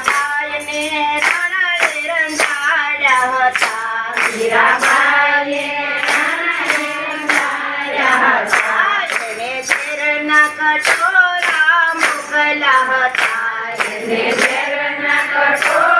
મીરાબાઈને રણને રંધાડ્યા હતા. મીરાબાઈને શેરના કઠોરા મોકલા હતા. એને શેરના કઠોરા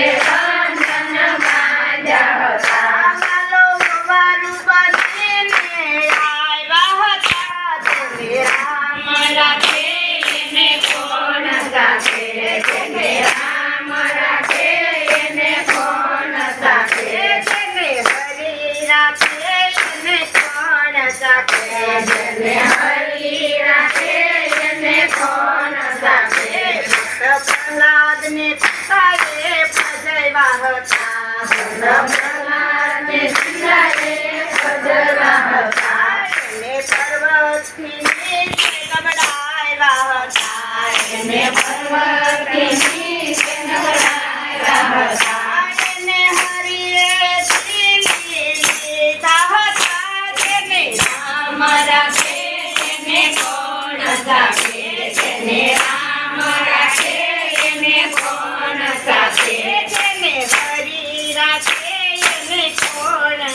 પર્વત ને કબડાય વાહ થાય ને પર્વતની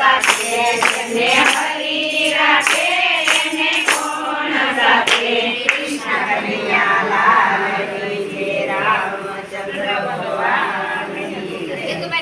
સાથે